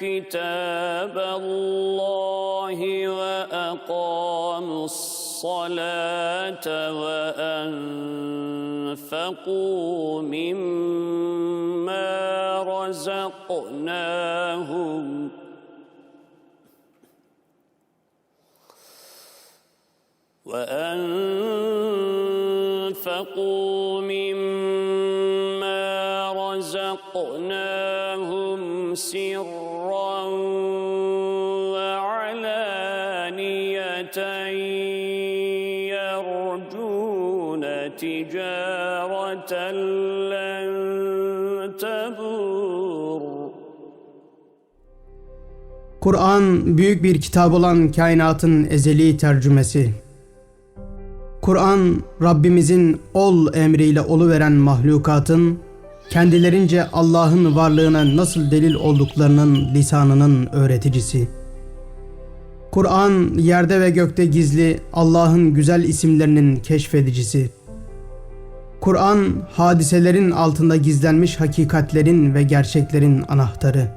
كتاب الله وأقاموا الصلاة وأنفقوا مما رزقناهم. وأنفقوا مما رزقناهم سرا. تجارة لن تبور Kur'an büyük bir kitap olan kainatın ezeli tercümesi. Kur'an Rabbimizin ol emriyle oluveren mahlukatın kendilerince Allah'ın varlığına nasıl delil olduklarının lisanının öğreticisi. Kur'an yerde ve gökte gizli Allah'ın güzel isimlerinin keşfedicisi. Kur'an hadiselerin altında gizlenmiş hakikatlerin ve gerçeklerin anahtarı.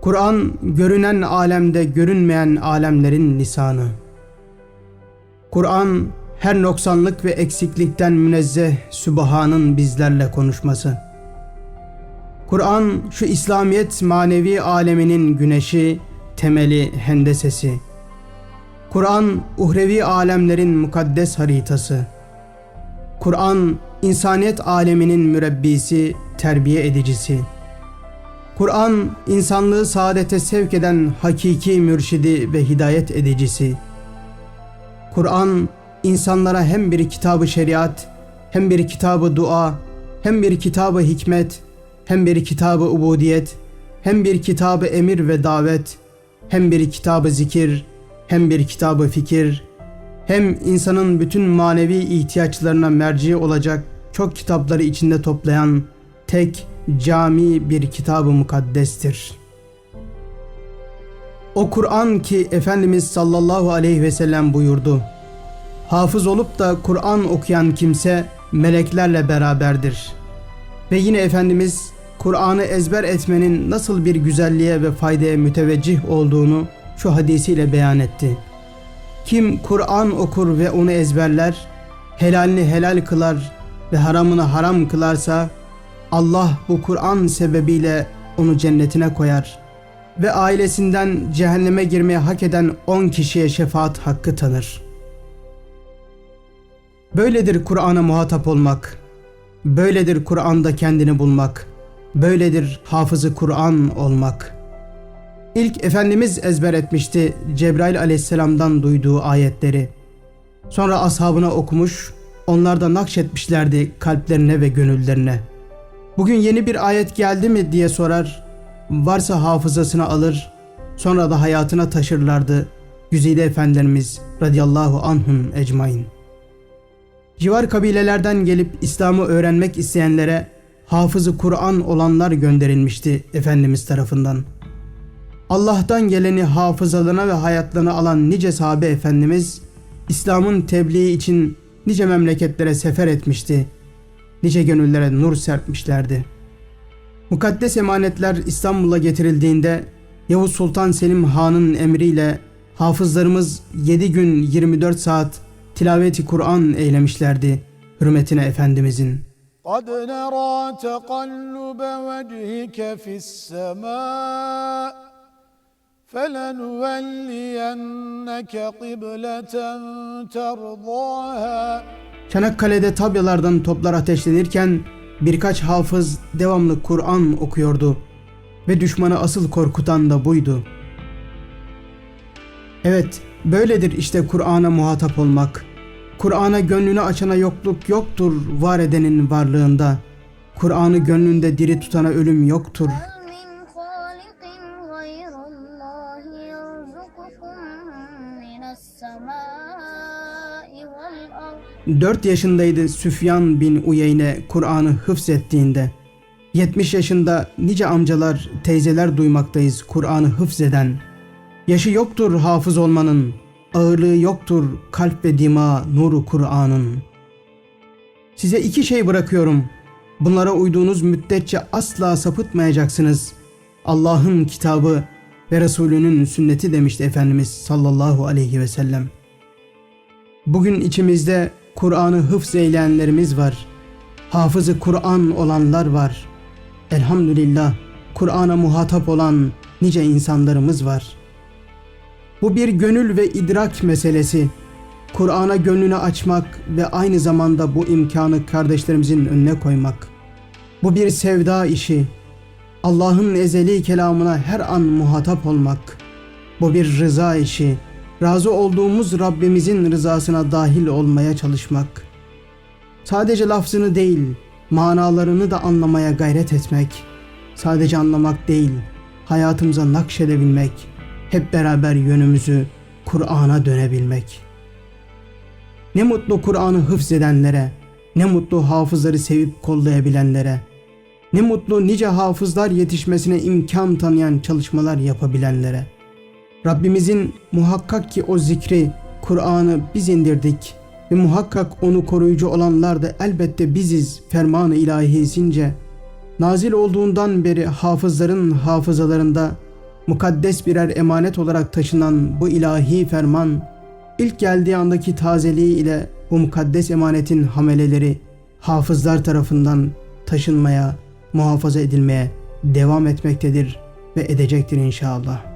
Kur'an görünen alemde görünmeyen alemlerin lisanı. Kur'an her noksanlık ve eksiklikten münezzeh Sübhan'ın bizlerle konuşması. Kur'an şu İslamiyet manevi aleminin güneşi, temeli, hendesesi. Kur'an uhrevi alemlerin mukaddes haritası. Kur'an insaniyet aleminin mürebbisi, terbiye edicisi. Kur'an insanlığı saadete sevk eden hakiki mürşidi ve hidayet edicisi. Kur'an insanlara hem bir kitabı şeriat, hem bir kitabı dua, hem bir kitabı hikmet, hem bir kitabı ubudiyet, hem bir kitabı emir ve davet, hem bir kitabı zikir, hem bir kitabı fikir, hem insanın bütün manevi ihtiyaçlarına merci olacak çok kitapları içinde toplayan tek cami bir kitabı mukaddestir. O Kur'an ki Efendimiz sallallahu aleyhi ve sellem buyurdu. Hafız olup da Kur'an okuyan kimse meleklerle beraberdir. Ve yine Efendimiz Kur'an'ı ezber etmenin nasıl bir güzelliğe ve faydaya müteveccih olduğunu şu hadisiyle beyan etti. Kim Kur'an okur ve onu ezberler, helalini helal kılar ve haramını haram kılarsa Allah bu Kur'an sebebiyle onu cennetine koyar ve ailesinden cehenneme girmeye hak eden 10 kişiye şefaat hakkı tanır. Böyledir Kur'an'a muhatap olmak. Böyledir Kur'an'da kendini bulmak. Böyledir hafızı Kur'an olmak. İlk Efendimiz ezber etmişti Cebrail aleyhisselamdan duyduğu ayetleri. Sonra ashabına okumuş, onlar da nakşetmişlerdi kalplerine ve gönüllerine. Bugün yeni bir ayet geldi mi diye sorar, varsa hafızasına alır, sonra da hayatına taşırlardı Güzide Efendimiz radıyallahu anhum ecmain. Civar kabilelerden gelip İslam'ı öğrenmek isteyenlere hafızı Kur'an olanlar gönderilmişti Efendimiz tarafından. Allah'tan geleni hafızalarına ve hayatlarına alan nice sahabe Efendimiz, İslam'ın tebliği için nice memleketlere sefer etmişti. Nice gönüllere nur serpmişlerdi. Mukaddes emanetler İstanbul'a getirildiğinde Yavuz Sultan Selim Han'ın emriyle hafızlarımız 7 gün 24 saat tilaveti Kur'an eylemişlerdi hürmetine Efendimizin. قد نرى تقلب وجهك في السماء فلنولينك قبلة ترضاها Çanakkale'de tabyalardan toplar ateşlenirken birkaç hafız devamlı Kur'an okuyordu ve düşmanı asıl korkutan da buydu. Evet, böyledir işte Kur'an'a muhatap olmak. Kur'an'a gönlünü açana yokluk yoktur var edenin varlığında. Kur'an'ı gönlünde diri tutana ölüm yoktur. 4 yaşındaydı Süfyan bin Uyeyne Kur'an'ı hıfzettiğinde. 70 yaşında nice amcalar, teyzeler duymaktayız Kur'an'ı hıfzeden. Yaşı yoktur hafız olmanın, ağırlığı yoktur kalp ve dima nuru Kur'an'ın. Size iki şey bırakıyorum. Bunlara uyduğunuz müddetçe asla sapıtmayacaksınız. Allah'ın kitabı ve Resulünün sünneti demişti Efendimiz sallallahu aleyhi ve sellem. Bugün içimizde Kur'an'ı hıfz eyleyenlerimiz var. Hafızı Kur'an olanlar var. Elhamdülillah Kur'an'a muhatap olan nice insanlarımız var. Bu bir gönül ve idrak meselesi. Kur'an'a gönlünü açmak ve aynı zamanda bu imkanı kardeşlerimizin önüne koymak. Bu bir sevda işi. Allah'ın ezeli kelamına her an muhatap olmak. Bu bir rıza işi. Razı olduğumuz Rabbimizin rızasına dahil olmaya çalışmak. Sadece lafzını değil, manalarını da anlamaya gayret etmek. Sadece anlamak değil, hayatımıza nakşedebilmek. Hep beraber yönümüzü Kur'an'a dönebilmek. Ne mutlu Kur'an'ı hıfzedenlere, ne mutlu hafızları sevip kollayabilenlere, ne mutlu nice hafızlar yetişmesine imkan tanıyan çalışmalar yapabilenlere. Rabbimizin muhakkak ki o zikri, Kur'an'ı biz indirdik ve muhakkak onu koruyucu olanlar da elbette biziz fermanı ilahisince nazil olduğundan beri hafızların hafızalarında mukaddes birer emanet olarak taşınan bu ilahi ferman ilk geldiği andaki tazeliği ile bu mukaddes emanetin hameleleri hafızlar tarafından taşınmaya, muhafaza edilmeye devam etmektedir ve edecektir inşallah.